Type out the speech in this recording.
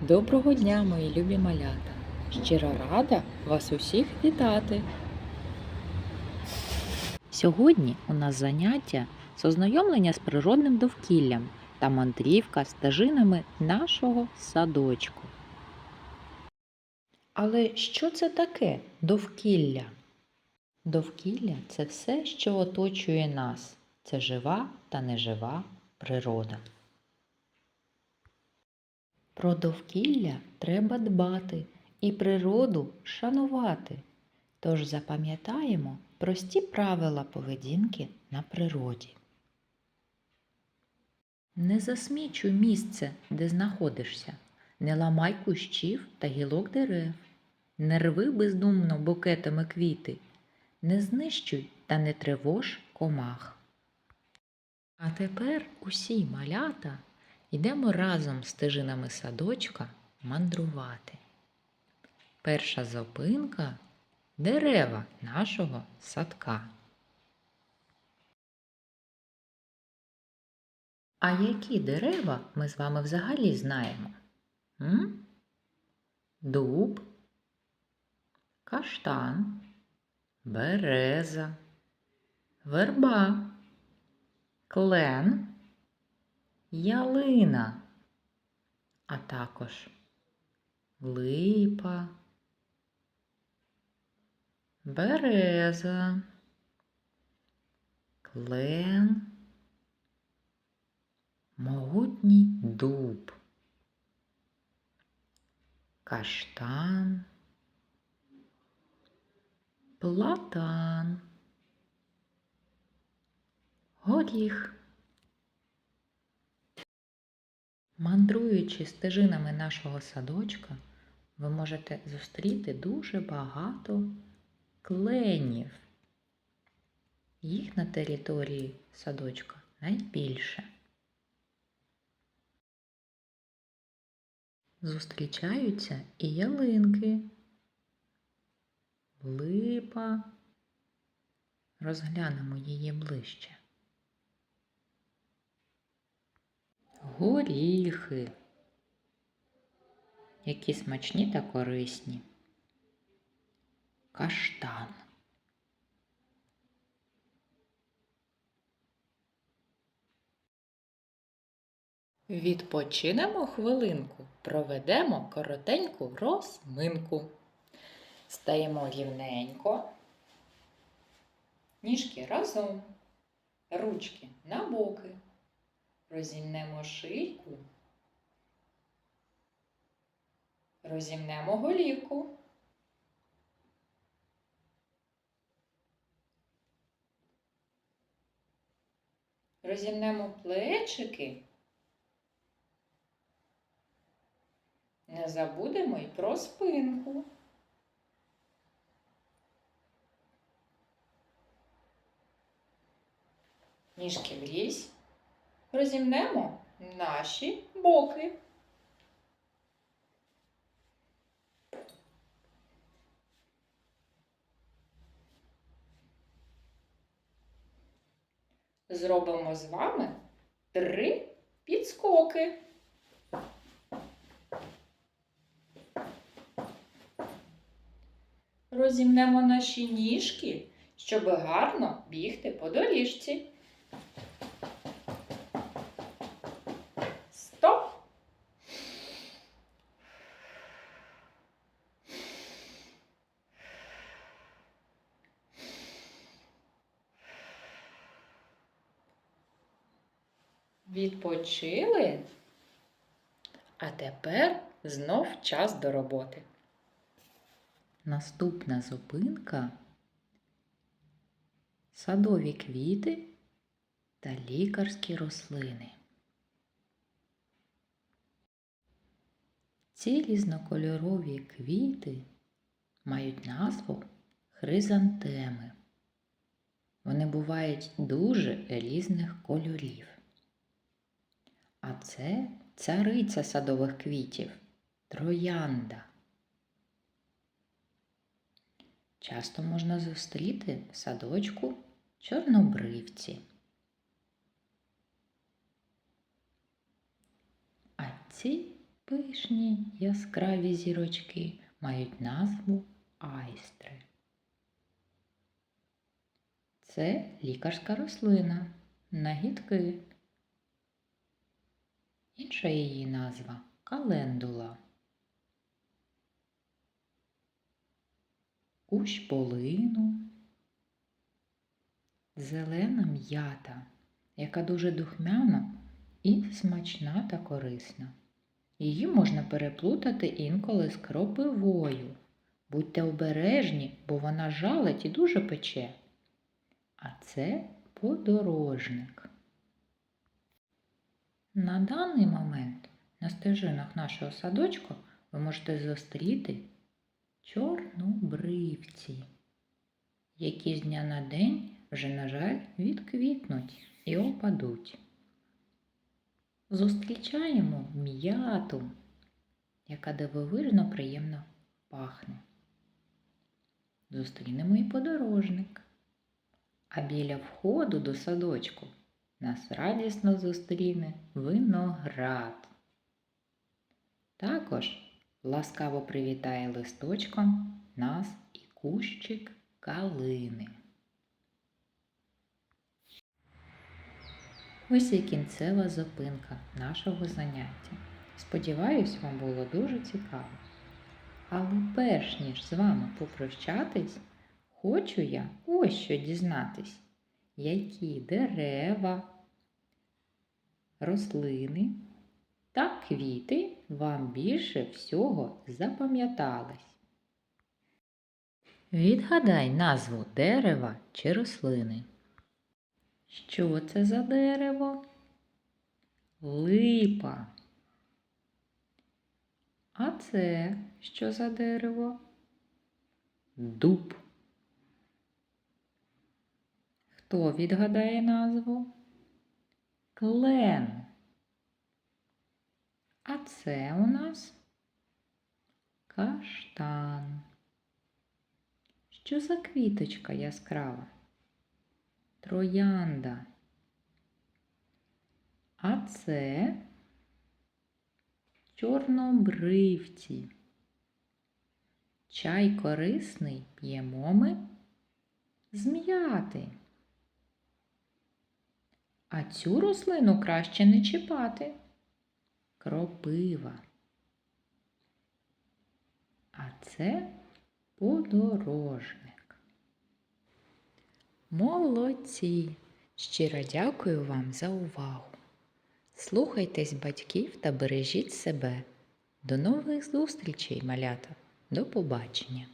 Доброго дня, мої любі малята! Щиро рада вас усіх вітати! Сьогодні у нас заняття з ознайомлення з природним довкіллям та мандрівка стежинами нашого садочку. Але що це таке довкілля? Довкілля це все, що оточує нас. Це жива та нежива природа. Про довкілля треба дбати і природу шанувати. Тож запам'ятаємо прості правила поведінки на природі. Не засмічуй місце, де знаходишся, не ламай кущів та гілок дерев, не рви бездумно букетами квіти, не знищуй та не тривож комах. А тепер усі малята Йдемо разом стежинами садочка мандрувати. Перша зупинка дерева нашого садка. А які дерева ми з вами взагалі знаємо? М? Дуб, каштан, береза, верба, клен ялина, а також липа, береза, клен, могутній дуб, каштан, платан, горіх. Мандруючи стежинами нашого садочка, ви можете зустріти дуже багато кленів. Їх на території садочка найбільше. Зустрічаються і ялинки, липа. Розглянемо її ближче. Горіхи, які смачні та корисні, каштан. Відпочинемо хвилинку, проведемо коротеньку розминку. Стаємо рівненько, ніжки разом, ручки на боки. Розімнемо шийку, розімнемо голівку. Розімнемо плечики. Не забудемо й про спинку. Ніжки врізь розімнемо наші боки. Зробимо з вами три підскоки. Розімнемо наші ніжки, щоб гарно бігти по доріжці. Відпочили? А тепер знов час до роботи. Наступна зупинка садові квіти та лікарські рослини. Ці різнокольорові квіти мають назву хризантеми. Вони бувають дуже різних кольорів. А це цариця садових квітів, троянда. Часто можна зустріти в садочку чорнобривці. А ці Пишні яскраві зірочки мають назву айстри. Це лікарська рослина, нагідки. Інша її назва календула. Кущ полину, зелена м'ята, яка дуже духмяна і смачна та корисна. Її можна переплутати інколи з кропивою. Будьте обережні, бо вона жалить і дуже пече. А це подорожник. На даний момент на стежинах нашого садочку ви можете зустріти чорнобривці, які з дня на день вже, на жаль, відквітнуть і опадуть. Зустрічаємо м'яту, яка дивовижно приємно пахне. Зустрінемо і подорожник. А біля входу до садочку нас радісно зустріне виноград. Також ласкаво привітає листочком нас і кущик калини. Ось і кінцева зупинка нашого заняття. Сподіваюсь, вам було дуже цікаво. Але перш ніж з вами попрощатись, хочу я ось що дізнатись, які дерева, рослини та квіти вам більше всього запам'ятались. Відгадай назву дерева чи рослини. Що це за дерево? Липа. А це що за дерево? Дуб. Хто відгадає назву? Клен. А це у нас каштан. Що за квіточка яскрава? Троянда. А це чорнобривці. Чай корисний п'ємо ми з м'яти. А цю рослину краще не чіпати. Кропива. А це подорожник. Молодці! Щиро дякую вам за увагу. Слухайтесь батьків та бережіть себе. До нових зустрічей, малята. До побачення!